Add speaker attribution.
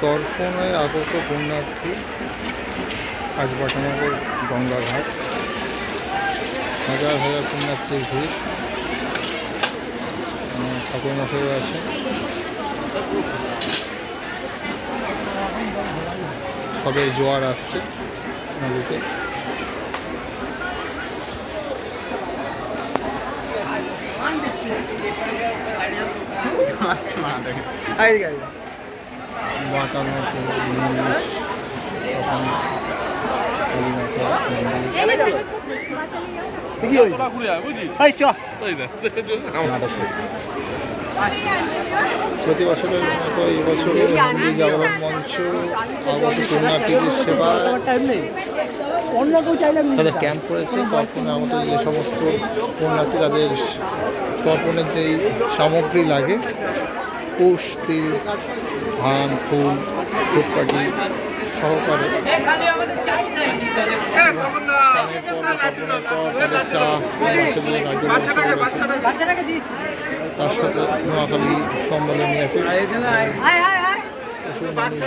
Speaker 1: তর্পণে আগত পুণ্যার্থী আজ বাটানগর গঙ্গাঘাট। হাজার হাজার পুণ্যার্থীর ভিড়। ঠাকুর মশাই আছে। সবে জোয়ার আসছে নদীতে। প্রতি বছরের মতো এই বছরও হিন্দু জাগরণ মঞ্চ সেবা তাদের ক্যাম্প করেছে তর্পণে আগত যে সমস্ত পুণ্যার্থী তাদের তর্পণের যেই সামগ্রী লাগে কুশ তিল ধান ফুল ধূপকাঠি সহকারে বাচ্চাদের তার সাথে নোয়াখালী সম্মেলনী আছে।
Speaker 2: আয়
Speaker 1: প্রচুর মানুষ।